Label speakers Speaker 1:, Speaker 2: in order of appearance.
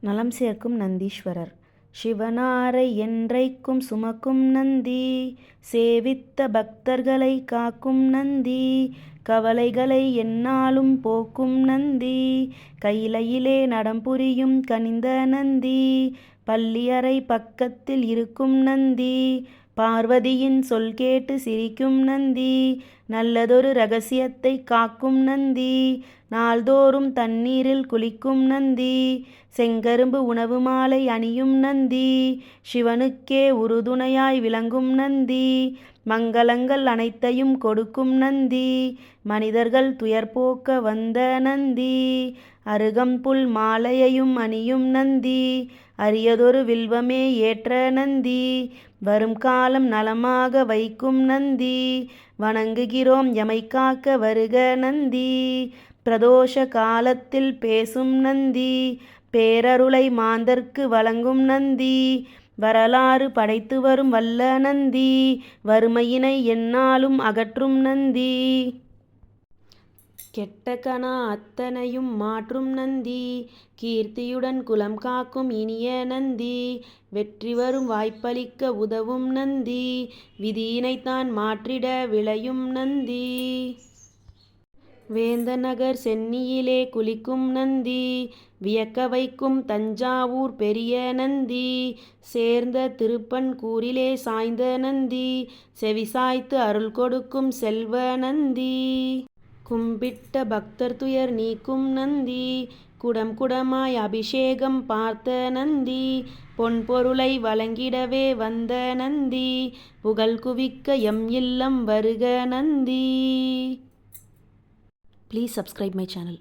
Speaker 1: நலம் சேர்க்கும் நந்தீஸ்வரர். சிவனாரை என்றைக்கும் சுமக்கும் நந்தி சேவித்த பக்தர்களை காக்கும் நந்தி கவலைகளை என்னாலும் போக்கும் நந்தி கையிலையிலே நடம்புரியும் கனிந்த நந்தி பள்ளியறை பக்கத்தில் இருக்கும் நந்தி பார்வதியின் சொல் கேட்டு சிரிக்கும் நந்தி நல்லதொரு ரகசியத்தை காக்கும் நந்தி நாள்தோறும் தண்ணீரில் குளிக்கும் நந்தி செங்கரும்பு உணவு மாலை அணியும் நந்தி சிவனுக்கே உறுதுணையாய் விளங்கும் நந்தி மங்களங்கள் அனைத்தையும் கொடுக்கும் நந்தி மனிதர்கள் துயர் போக்க வந்த நந்தி அருகம்புல் மாலையையும் அணியும் நந்தி அரியதொரு வில்வமே ஏற்ற நந்தி வரும் காலம் நலமாக வைக்கும் நந்தி வணங்குகிறோம் எமை காக்க வருக நந்தி பிரதோஷ காலத்தில் பேசும் நந்தி பேரருளை மாந்தர்க்கு வழங்கும் நந்தி வரலாறு படைத்து வரும் வல்ல நந்தி வறுமையினை என்னாலும் அகற்றும் நந்தி. கெட்டகனா அத்தனையும் மாற்றும் நந்தி. கீர்த்தியுடன் குலம் காக்கும் இனிய நந்தி. வெற்றி வரும் வாய்ப்பளிக்க உதவும் நந்தி. விதியினைத்தான் மாற்றிட விளையும் நந்தி. வேந்தநகர் சென்னியிலே குளிக்கும் நந்தி. வியக்க வைக்கும் தஞ்சாவூர் பெரிய நந்தி. சேர்ந்த திருப்பன்கூரிலே சாய்ந்த நந்தி. செவிசாய்த்து அருள் கொடுக்கும் செல்வ நந்தி. கும்பிட்ட பக்தர் துயர் நீக்கும் நந்தி. குடம் குடமாய் அபிஷேகம் பார்த்த நந்தி. பொன் பொருளை வழங்கிடவே வந்த நந்தி. புகழ் குவிக்க எம் இல்லம் வருக Nandi. Please subscribe my channel